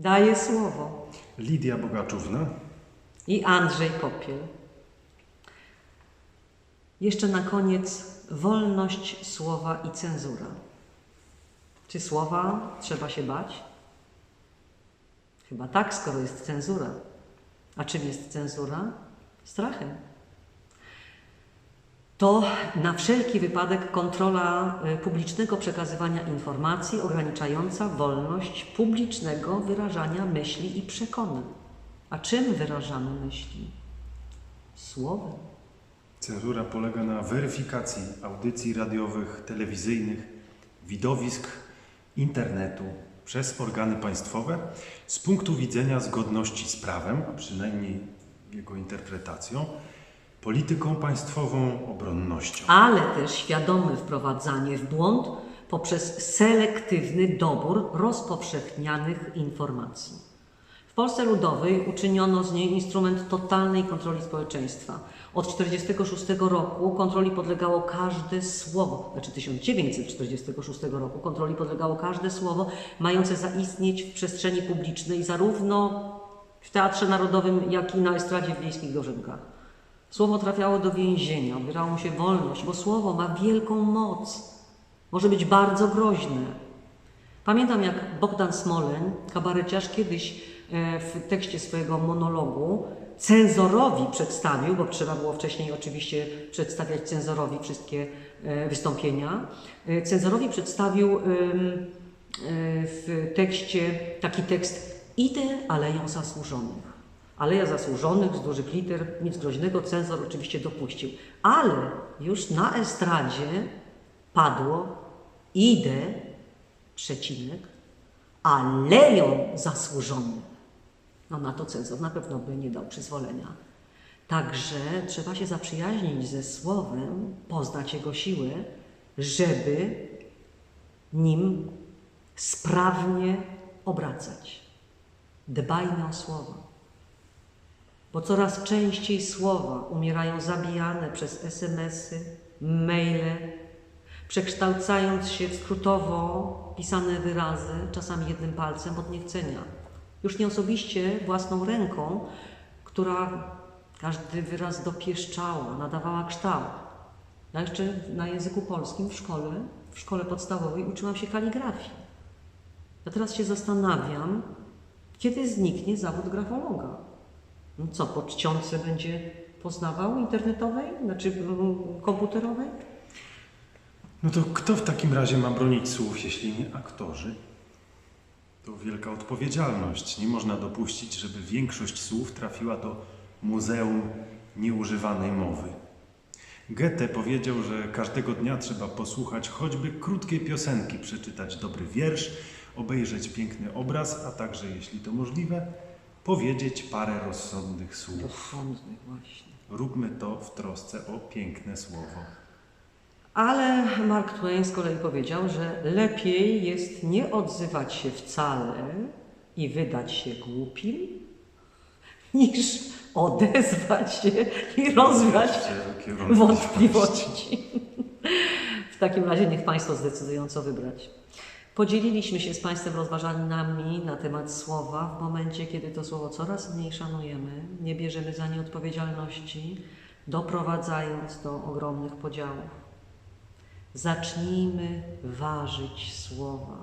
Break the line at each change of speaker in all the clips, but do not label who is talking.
Daję słowo.
Lidia Bogaczówna,
I Andrzej Popiel. Jeszcze na koniec wolność słowa i cenzura. Czy słowa trzeba się bać? Chyba tak, skoro jest cenzura. A czym jest cenzura? Strachem. To na wszelki wypadek kontrola y, publicznego przekazywania informacji ograniczająca wolność publicznego wyrażania myśli i przekonań. A czym wyrażamy myśli? Słowem.
Cenzura polega na weryfikacji audycji radiowych, telewizyjnych, widowisk, internetu przez organy państwowe z punktu widzenia zgodności z prawem, a przynajmniej jego interpretacją, polityką państwową, obronnością.
ale też świadome wprowadzanie w błąd poprzez selektywny dobór rozpowszechnianych informacji. W Polsce Ludowej uczyniono z niej instrument totalnej kontroli społeczeństwa. Od 1946 roku kontroli podlegało każde słowo, znaczy 1946 roku kontroli podlegało każde słowo mające zaistnieć w przestrzeni publicznej zarówno w Teatrze Narodowym, jak i na estradzie w wiejskich dożynkach. Słowo trafiało do więzienia, odbierało mu się wolność, bo słowo ma wielką moc. Może być bardzo groźne. Pamiętam, jak Bogdan Smoleń, kabareciarz, kiedyś e, w tekście swojego monologu cenzorowi przedstawił, bo trzeba było wcześniej oczywiście przedstawiać cenzorowi wszystkie e, wystąpienia, e, cenzorowi przedstawił w tekście taki tekst Idę aleją zasłużonych. Aleja zasłużonych z dużych liter, nic groźnego, cenzor oczywiście dopuścił. Ale już na estradzie padło idę, przecinek, aleją zasłużonych. No na to cenzor na pewno by nie dał przyzwolenia. Także trzeba się zaprzyjaźnić ze słowem, poznać jego siłę, żeby nim sprawnie obracać. Dbajmy o słowo bo coraz częściej słowa umierają zabijane przez SMS-y, maile, przekształcając się w skrótowo pisane wyrazy, czasami jednym palcem od niechcenia. Już nie osobiście własną ręką, która każdy wyraz dopieszczała, nadawała kształt. Ja jeszcze na języku polskim w szkole, w szkole podstawowej uczyłam się kaligrafii. A teraz się zastanawiam, kiedy zniknie zawód grafologa. No co, po czcionce będzie poznawał internetowej, znaczy mm, komputerowej?
No to kto w takim razie ma bronić słów, jeśli nie aktorzy? To wielka odpowiedzialność. Nie można dopuścić, żeby większość słów trafiła do Muzeum Nieużywanej Mowy. Goethe powiedział, że każdego dnia trzeba posłuchać choćby krótkiej piosenki, przeczytać dobry wiersz, obejrzeć piękny obraz, a także, jeśli to możliwe, powiedzieć parę rozsądnych słów.
Rozsądny właśnie.
Róbmy to w trosce o piękne słowo.
Ale Mark Twain z kolei powiedział, że lepiej jest nie odzywać się wcale i wydać się głupim, niż odezwać się i rozwiać wątpliwości. W takim razie niech Państwo zdecydują, co wybrać. Podzieliliśmy się z Państwem rozważaniami na temat słowa w momencie, kiedy to słowo coraz mniej szanujemy, nie bierzemy za nie odpowiedzialności, doprowadzając do ogromnych podziałów. Zacznijmy ważyć słowa.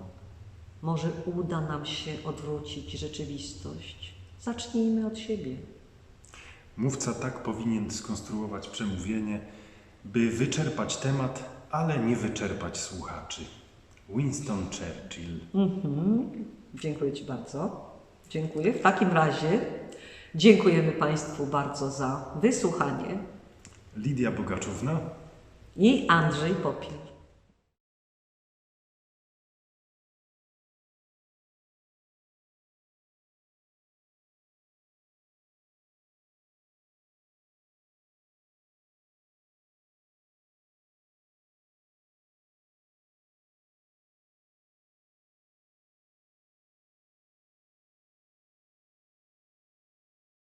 Może uda nam się odwrócić rzeczywistość. Zacznijmy od siebie.
Mówca tak powinien skonstruować przemówienie, by wyczerpać temat, ale nie wyczerpać słuchaczy. Winston Churchill.
Mhm. Dziękuję Ci bardzo. Dziękuję. W takim razie dziękujemy Państwu bardzo za wysłuchanie
Lidia Bogaczówna.
i Andrzej Popiel.